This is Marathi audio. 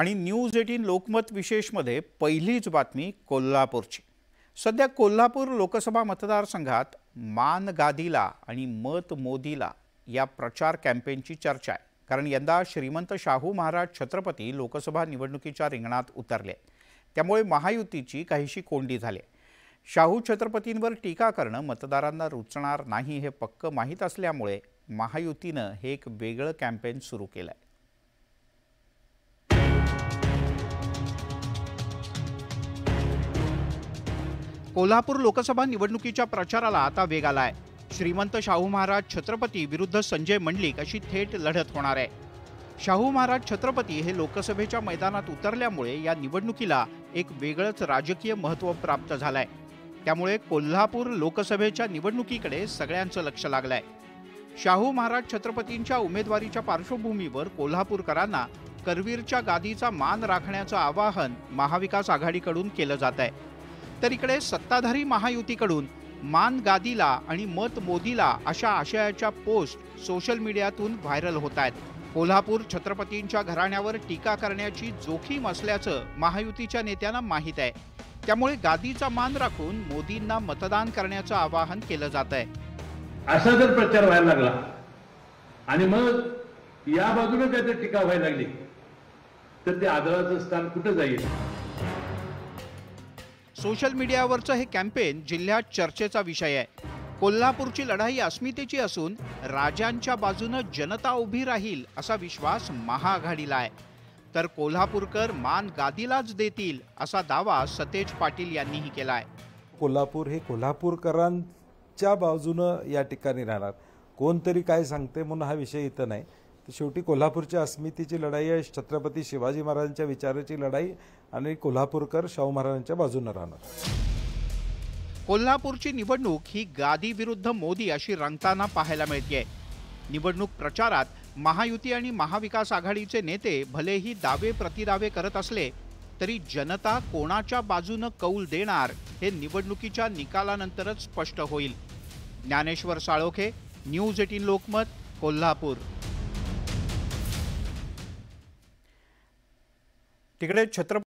आणि न्यूज एटीन लोकमत विशेषमध्ये पहिलीच बातमी कोल्हापूरची. सध्या कोल्हापूर लोकसभा मतदारसंघात मान गादीला आणि मत मोदीला या प्रचार कॅम्पेनची चर्चा आहे. कारण यंदा श्रीमंत शाहू महाराज छत्रपती लोकसभा निवडणुकीच्या रिंगणात उतरले. त्यामुळे महायुतीची काहीशी कोंडी झाली. शाहू छत्रपतींवर टीका करणं मतदारांना रुचणार नाही हे पक्क माहीत असल्यामुळे महायुतीनं हे एक वेगळं कॅम्पेन सुरू केलं आहे कोल्हापूर लोकसभा निवडणुकीच्या प्रचाराला आता वेग आला आहे श्रीमंत शाहू महाराज छत्रपती विरुद्ध संजय मंडलिक अशी थेट लढत होणार आहे. शाहू महाराज छत्रपती हे लोकसभेच्या मैदानात उतरल्यामुळे या निवडणुकीला एक वेगळंच राजकीय महत्त्व प्राप्त झालंय. त्यामुळे कोल्हापूर लोकसभेच्या निवडणुकीकडे सगळ्यांचं लक्ष लागलंय. शाहू महाराज छत्रपतींच्या उमेदवारीच्या पार्श्वभूमीवर कोल्हापूरकरांना करवीरच्या गादीचा मान राखण्याचं आवाहन महाविकास आघाडीकडून केलं जात आहे तर इकडे सत्ताधारी महायुतीकडून मान गादीला आणि मत मोदीला अशा आशयाच्या पोस्ट सोशल मीडियातून व्हायरल होत आहेत कोल्हापूर छत्रपतींच्या घराण्यावर टीका करण्याची जोखीम असल्याचं महायुतीच्या नेत्यांना माहीत आहे. त्यामुळे गादीचा मान राखून मोदींना मतदान करण्याचं आवाहन केलं जात आहे असा जर प्रचार व्हायला लागला आणि मग या बाजूने काहीतरी टीका व्हायला लागली तर ते आदराचं स्थान कुठं जाईल? सोशल मीडियावरचं हे कॅम्पेन जिल्ह्यात चर्चेचा विषय आहे. कोल्हापूरची लढाई अस्मितेची असून राजांच्या बाजूनं जनता उभी राहील असा विश्वास महाआघाडीला आहे. तर कोल्हापूरकर मान गादीलाच देतील असा दावा सतेज पाटील यांनीही केला आहे कोल्हापूर हे कोल्हापूरकरांच्या बाजूनं या ठिकाणी राहणार. कोणतरी काय सांगते म्हणून हा विषय इथं नाही. शेवटी कोल्हापूरच्या अस्मितेची लढाई आहे. छत्रपती शिवाजी महाराजांच्या विचाराची लढाई आणि कोल्हापूरकर शाहू महाराजांच्या बाजूनं राहणार. कोल्हापूरची निवडणूक ही गादी विरुद्ध मोदी अशी रंगताना पाहायला मिळते निवडणूक प्रचारात महायुती आणि महाविकास आघाडीचे नेते भलेही दावे प्रतिदावे करत असले तरी जनता कोणाच्या बाजूनं कौल देणार हे निवडणुकीच्या निकालानंतरच स्पष्ट होईल. Dnyaneshwar Salokhe news eighteen Lokmat Kolhapur. तिकडे छत्रपती